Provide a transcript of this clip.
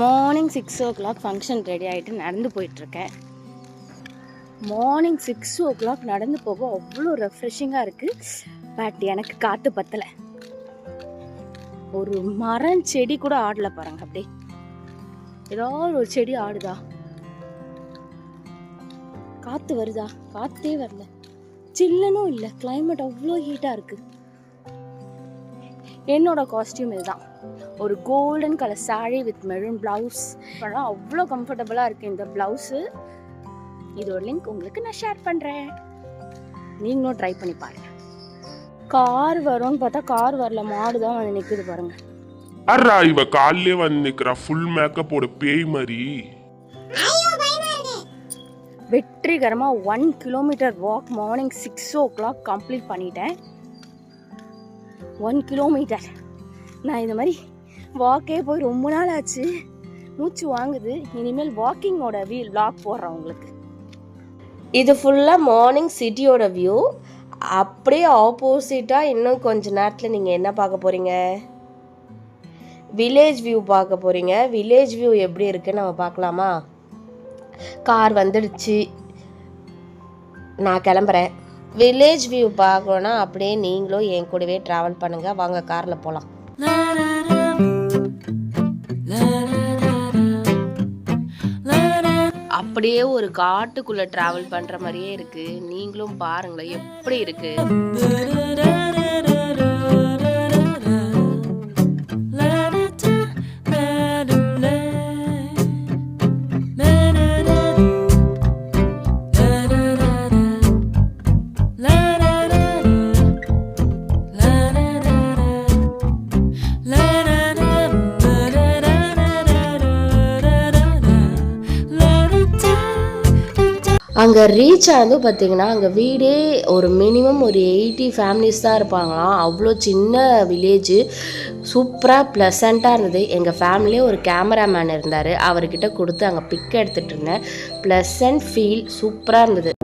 Morning six o'clock function ready ஆகிட்டு நடந்து போயிட்டுருக்கேன். மார்னிங் சிக்ஸ் ஓ கிளாக் நடந்து போக அவ்வளோ ரெஃப்ரெஷிங்காக இருக்குது பட் எனக்கு காற்று பத்தலை. ஒரு மரம் செடி கூட ஆடல பாருங்க அப்படியே. ஏதாவது ஒரு செடி ஆடுதா? காற்று வருதா? காற்றே வரல. சில்லுனும் இல்லை. கிளைமேட் அவ்வளோ ஹீட்டாக இருக்குது என்னோட காஸ்டியூம் இதுதான். ஒரு golden colour saree with maroon blouse படம் அவ்வளோ கம்ஃபர்டபுளாக இருக்குது இந்த ப்ளவுஸு இதோட லிங்க் உங்களுக்கு நான் ஷேர் பண்ணுறேன் நீங்களும் ட்ரை பண்ணி பாருங்க. கார் வரும்னு பார்த்தா கார் வரல மாடு தான் வந்து நிற்குது பாருங்க. யாரா இவ காலையிலே வந்து நிக்கிறா. ஃபுல் மேக்கப்போட பேய் மாதிரி. வெற்றிகரமாக one kilometre walk morning six o'clock complete பண்ணிட்டேன். ஒன் கிலோமீட்டர் நான் இந்த மாதிரி வாக்கே போய் ரொம்ப நாள் ஆச்சு. மூச்சு வாங்குது. இனிமேல் வாக்கிங்கோட வீல் லாக் போடுறேன் உங்களுக்கு. இது ஃபுல்லாக மார்னிங் சிட்டியோட வியூ அப்படியே ஆப்போசிட்டாக இன்னும் கொஞ்ச நேரத்தில் நீங்கள் என்ன பார்க்க போகிறீங்க வில்லேஜ் வியூ பார்க்க போகிறீங்க வில்லேஜ் வியூ எப்படி இருக்குன்னு நம்ம பார்க்கலாமா? கார் வந்துடுச்சு. நான் கிளம்புறேன். வில்லேஜ் வியூ பார்க்கணுன்னா அப்படியே நீங்களும் என் கூடவே ட்ராவல் பண்ணுங்கள் வாங்க காரில் போகலாம் அப்படியே ஒரு காட்டுக்குள்ள டிராவல் பண்ற மாதிரியே இருக்கு. நீங்களும் பாருங்களேன் எப்படி இருக்கு? அங்கே ரீச் ஆனதும் பார்த்தீங்கன்னா அங்கே வீடே ஒரு மினிமம் ஒரு எயிட்டி ஃபேமிலிஸ் தான் இருப்பாங்களாம். அவ்வளோ சின்ன வில்லேஜு சூப்பராக ப்ளசண்ட்டாக இருந்தது. எங்கள் ஃபேமிலியே ஒரு கேமராமேன் இருந்தார். அவர்கிட்ட கொடுத்து அங்கே பிக் எடுத்துகிட்டு இருந்தேன். ப்ளசன்ட் ஃபீல் சூப்பராக இருந்தது.